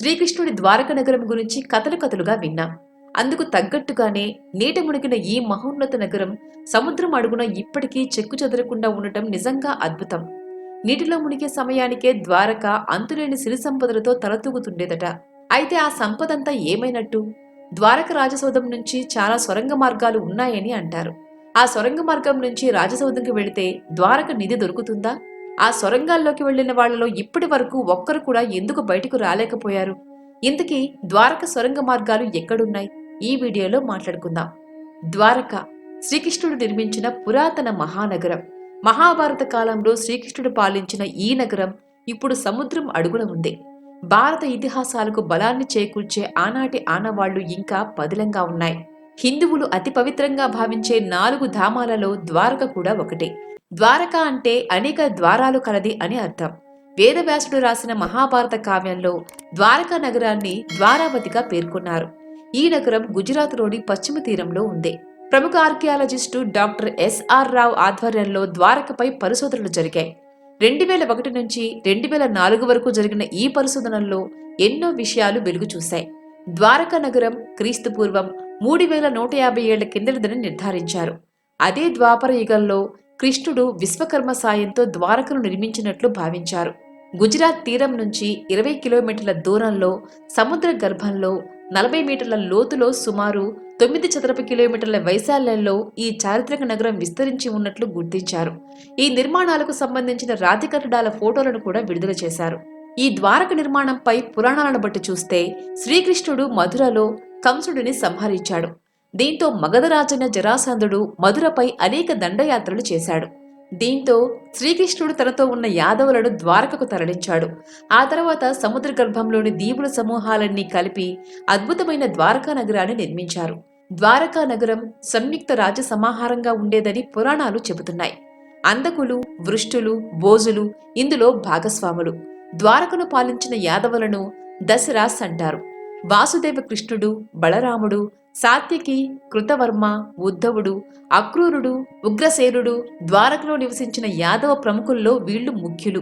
శ్రీకృష్ణుడి ద్వారక నగరం గురించి కథలు కథలుగా విన్నాం. అందుకు తగ్గట్టుగానే నీట మునిగిన ఈ మహోన్నత నగరం సముద్రం అడుగున ఇప్పటికీ చెక్కు చెదరకుండా ఉండటం నిజంగా అద్భుతం. నీటిలో మునిగే సమయానికే ద్వారక అంతులేని సిరి సంపదలతో తలతూగుతుండేదట. అయితే ఆ సంపదంతా ఏమైనట్టు? ద్వారక రాజసౌధం నుంచి చాలా సొరంగ మార్గాలు ఉన్నాయని అంటారు. ఆ సొరంగ మార్గం నుంచి రాజసౌధంకి వెళితే ద్వారక నిధి దొరుకుతుందా? ఆ సొరంగాల్లోకి వెళ్ళిన వాళ్ళలో ఇప్పటి వరకు ఒక్కరు కూడా ఎందుకు బయటకు రాలేకపోయారు? ఇంతకీ ద్వారక సొరంగ మార్గాలు ఎక్కడున్నాయి? ఈ వీడియోలో మాట్లాడుకుందాం. ద్వారక శ్రీకృష్ణుడు నిర్మించిన పురాతన మహానగరం. మహాభారత కాలంలో శ్రీకృష్ణుడు పాలించిన ఈ నగరం ఇప్పుడు సముద్రం అడుగున ఉంది. భారత ఇతిహాసాలకు బలాన్ని చేకూర్చే ఆనాటి ఆనవాళ్ళు ఇంకా పదిలంగా ఉన్నాయి. హిందువులు అతి పవిత్రంగా భావించే నాలుగు ధామాలలో ద్వారక కూడా ఒకటే. ద్వారక అంటే అనేక ద్వారాలు కలది అని అర్థం. వేదవ్యాసుడు రాసిన మహాభారత కావ్యంలో ద్వారకా నగరాన్ని ద్వారావతిగా పేర్కొన్నారు. ఈ నగరం గుజరాత్లోని పశ్చిమ తీరంలో ఉంది. ప్రముఖ ఆర్కియాలజిస్టు డాక్టర్ ఎస్ఆర్ రావు ఆధ్వర్యంలో ద్వారకపై పరిశోధనలు జరిగాయి. రెండు వేల ఒకటి నుంచి రెండు వేల నాలుగు వరకు జరిగిన ఈ పరిశోధనల్లో ఎన్నో విషయాలు వెలుగు చూశాయి. ద్వారకా నగరం క్రీస్తు పూర్వం మూడు వేల నూట యాభై ఏళ్ళ కిందటిదని నిర్ధారించారు. అదే ద్వాపర యుగంలో కృష్ణుడు విశ్వకర్మ సాయంతో ద్వారకను నిర్మించినట్లు భావించారు. గుజరాత్ తీరం నుంచి ఇరవై కిలోమీటర్ల దూరంలో సముద్ర గర్భంలో నలభై మీటర్ల లోతులో సుమారు తొమ్మిది చదరపు కిలోమీటర్ల వైశాల్యంలో ఈ చారిత్రక నగరం విస్తరించి ఉన్నట్లు గుర్తించారు. ఈ నిర్మాణాలకు సంబంధించిన రాతి కట్టడాల ఫోటోలను కూడా విడుదల చేశారు. ఈ ద్వారక నిర్మాణంపై పురాణాలను బట్టి చూస్తే శ్రీకృష్ణుడు మధురలో కంసుడిని సంహరించాడు. దీంతో మగధరాజైన జరాసంధుడు మధురపై అనేక దండయాత్రలు చేశాడు. దీంతో శ్రీకృష్ణుడు తనతో ఉన్న యాదవులను ద్వారకకు తరలించాడు. ఆ తర్వాత సముద్ర గర్భంలోని దీవుల సమూహాలన్నీ కలిపి అద్భుతమైన ద్వారకా నగరాన్ని నిర్మించారు. ద్వారకా నగరం సంయుక్త రాజ్య సమాహారంగా ఉండేదని పురాణాలు చెబుతున్నాయి. అందకులు వృష్టులు బోజులు ఇందులో భాగస్వాములు. ద్వారకను పాలించిన యాదవులను దశరాస్ అంటారు. వాసుదేవ కృష్ణుడు బలరాముడు సాత్యకి కృతవర్మ ఉద్ధవుడు అక్రూరుడు ఉగ్రసేనుడు ద్వారకలో నివసించిన యాదవ ప్రముఖుల్లో వీళ్ళు ముఖ్యులు.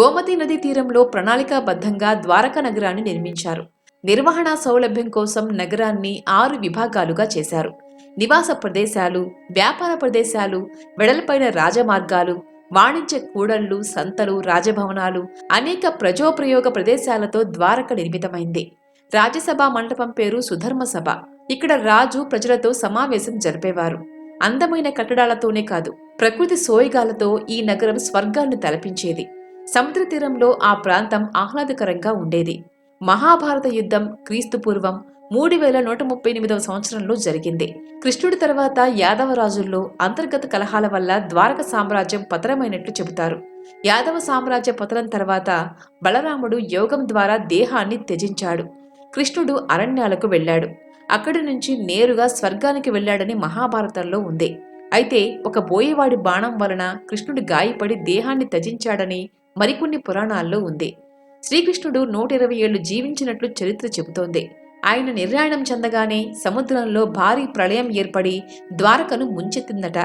గోమతి నదీ తీరంలో ప్రణాళికాబద్ధంగా ద్వారక నగరాన్ని నిర్మించారు. నిర్వహణ సౌలభ్యం కోసం నగరాన్ని ఆరు విభాగాలుగా చేశారు. నివాస ప్రదేశాలు వ్యాపార ప్రదేశాలు వెడల్పైన రాజమార్గాలు వాణిజ్య కూడళ్ళు సంతలు రాజభవనాలు అనేక ప్రజోప్రయోగ ప్రదేశాలతో ద్వారక నిర్మితమైంది. రాజ్యసభ మండపం పేరు సుధర్మ సభ. ఇక్కడ రాజు ప్రజలతో సమావేశం జరిపేవారు. అందమైన కట్టడాలతోనే కాదు ప్రకృతి సోయగాలతో ఈ నగరం స్వర్గాన్ని తలపించేది. సముద్ర తీరంలో ఆ ప్రాంతం ఆహ్లాదకరంగా ఉండేది. మహాభారత యుద్ధం క్రీస్తుపూర్వం మూడు వేల నూట ముప్పై ఎనిమిదవ సంవత్సరంలో జరిగింది. కృష్ణుడి తర్వాత యాదవ రాజుల్లో అంతర్గత కలహాల వల్ల ద్వారక సామ్రాజ్యం పతనమైనట్లు చెబుతారు. యాదవ సామ్రాజ్య పతనం తర్వాత బలరాముడు యోగం ద్వారా దేహాన్ని త్యజించాడు. కృష్ణుడు అరణ్యాలకు వెళ్ళాడు. అక్కడి నుంచి నేరుగా స్వర్గానికి వెళ్ళాడని మహాభారతంలో ఉంది. అయితే ఒక బోయేవాడి బాణం వలన కృష్ణుడు గాయపడి దేహాన్ని త్యజించాడని మరికొన్ని పురాణాల్లో ఉంది. శ్రీకృష్ణుడు నూట ఇరవై ఏళ్ళు జీవించినట్లు చరిత్ర చెబుతోంది. ఆయన నిర్యాణం చెందగానే సముద్రంలో భారీ ప్రళయం ఏర్పడి ద్వారకను ముంచెత్తిందట.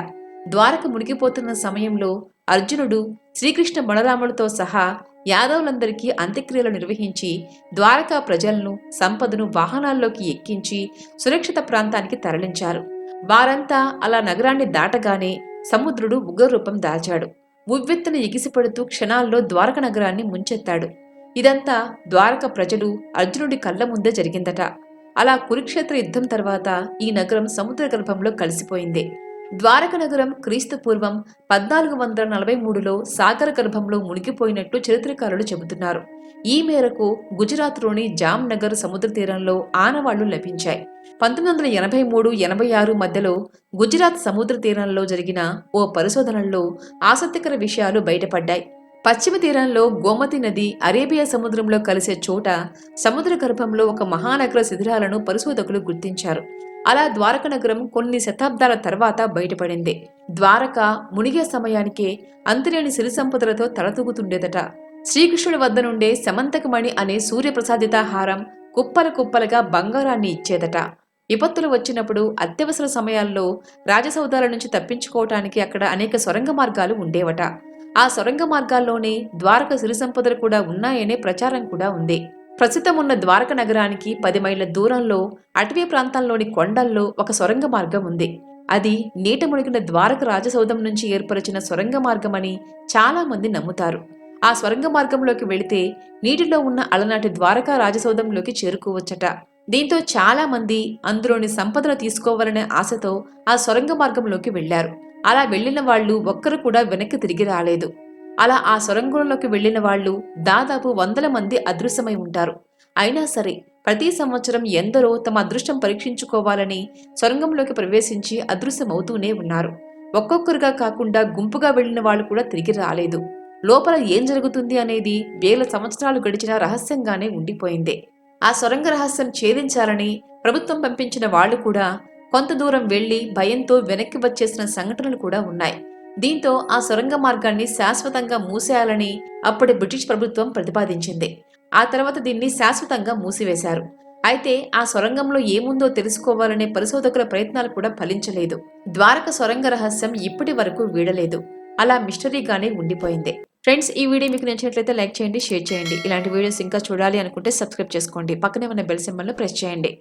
ద్వారక మునిగిపోతున్న సమయంలో అర్జునుడు శ్రీకృష్ణ బలరాములతో సహా యాదవులందరికీ అంత్యక్రియలు నిర్వహించి ద్వారకా ప్రజలను సంపదను వాహనాల్లోకి ఎక్కించి సురక్షిత ప్రాంతానికి తరలించారు. వారంతా అలా నగరాన్ని దాటగానే సముద్రుడు ఉగ్రరూపం దాల్చాడు. ఉవ్వెత్తున ఎగిసిపడుతూ క్షణాల్లో ద్వారక నగరాన్ని ముంచెత్తాడు. ఇదంతా ద్వారక ప్రజలు అర్జునుడి కళ్ళ ముందే జరిగిందట. అలా కురుక్షేత్ర యుద్ధం తర్వాత ఈ నగరం సముద్ర గర్భంలో కలిసిపోయింది. ద్వారక నగరం క్రీస్తు పూర్వం పద్నాలుగు వందల నలభై మూడులో సాగర గర్భంలో మునిగిపోయినట్లు చరిత్రకారులు చెబుతున్నారు. ఈ మేరకు గుజరాత్లోని జామ్నగర్ సముద్ర తీరంలో ఆనవాళ్ళు లభించాయి. పంతొమ్మిది వందల ఎనభై మూడు ఎనభై ఆరు మధ్యలో గుజరాత్ సముద్ర తీరంలో జరిగిన ఓ పరిశోధనల్లో ఆసక్తికర విషయాలు బయటపడ్డాయి. పశ్చిమ తీరంలో గోమతి నది అరేబియా సముద్రంలో కలిసే చోట సముద్ర గర్భంలో ఒక మహానగర శిథిరాలను పరిశోధకులు గుర్తించారు. అలా ద్వారక నగరం కొన్ని శతాబ్దాల తర్వాత బయటపడింది. ద్వారక మునిగే సమయానికే అంతులేని సిరి సంపదలతో తలతూగుతుండేదట శ్రీకృష్ణుడి వద్ద నుండే సమంతకమణి అనే సూర్యప్రసాదిత హారం కుప్పల కుప్పలుగా బంగారాన్ని ఇచ్చేదట. విపత్తులు వచ్చినప్పుడు అత్యవసర సమయాల్లో రాజసౌదాల నుంచి తప్పించుకోవటానికి అక్కడ అనేక సొరంగ మార్గాలు ఉండేవట. ఆ సొరంగ మార్గాల్లోనే ద్వారక సిరి సంపదలు కూడా ఉన్నాయనే ప్రచారం కూడా ఉంది. ప్రస్తుతం ఉన్న ద్వారక నగరానికి పది మైళ్ళ దూరంలో అటవీ ప్రాంతంలోని కొండల్లో ఒక సొరంగ మార్గం ఉంది. అది నీట మునిగిన ద్వారక రాజసౌధం నుంచి ఏర్పరిచిన సొరంగ మార్గమని చాలా మంది నమ్ముతారు. ఆ సొరంగ మార్గంలోకి వెళితే నీటిలో ఉన్న అలనాటి ద్వారకా రాజసౌధంలోకి చేరుకోవచ్చట. దీంతో చాలా మంది అందులోని సంపదను తీసుకోవాలనే ఆశతో ఆ సొరంగ మార్గంలోకి వెళ్ళారు అలా వెళ్ళిన వాళ్ళు ఒక్కరు కూడా వెనక్కి తిరిగి రాలేదు. అలా ఆ సొరంగంలోకి వెళ్ళిన వాళ్ళు దాదాపు వందల మంది అదృశ్యమై ఉంటారు. అయినా సరే ప్రతి సంవత్సరం ఎందరో తమ అదృష్టం పరీక్షించుకోవాలని సొరంగంలోకి ప్రవేశించి అదృశ్యమవుతూనే ఉన్నారు. ఒక్కొక్కరుగా కాకుండా గుంపుగా వెళ్ళిన వాళ్ళు కూడా తిరిగి రాలేదు. లోపల ఏం జరుగుతుంది అనేది వేల సంవత్సరాలు గడిచిన రహస్యంగానే ఉండిపోయింది. ఆ సొరంగ రహస్యం ఛేదించాలని ప్రభుత్వం పంపించిన వాళ్ళు కూడా కొంత దూరం వెళ్ళి భయంతో వెనక్కి వచ్చేసిన సంఘటనలు కూడా ఉన్నాయి. దీంతో ఆ సొరంగ మార్గాన్ని శాశ్వతంగా మూసేయాలని అప్పటి బ్రిటిష్ ప్రభుత్వం ప్రతిపాదించింది. ఆ తర్వాత దీన్ని శాశ్వతంగా మూసివేశారు. అయితే ఆ సొరంగంలో ఏముందో తెలుసుకోవాలనే పరిశోధకుల ప్రయత్నాలు కూడా ఫలించలేదు. ద్వారక సొరంగ రహస్యం ఇప్పటి వరకు వీడలేదు. అలా మిస్టరీగానే ఉండిపోయింది. ఫ్రెండ్స్ ఈ వీడియో మీకు నచ్చినట్లయితే లైక్ చేయండి షేర్ చేయండి. ఇలాంటి వీడియోస్ ఇంకా చూడాలి అనుకుంటే సబ్స్క్రైబ్ చేసుకోండి. పక్కనే ఉన్న బెల్ సింబల్ను ప్రెస్ చేయండి.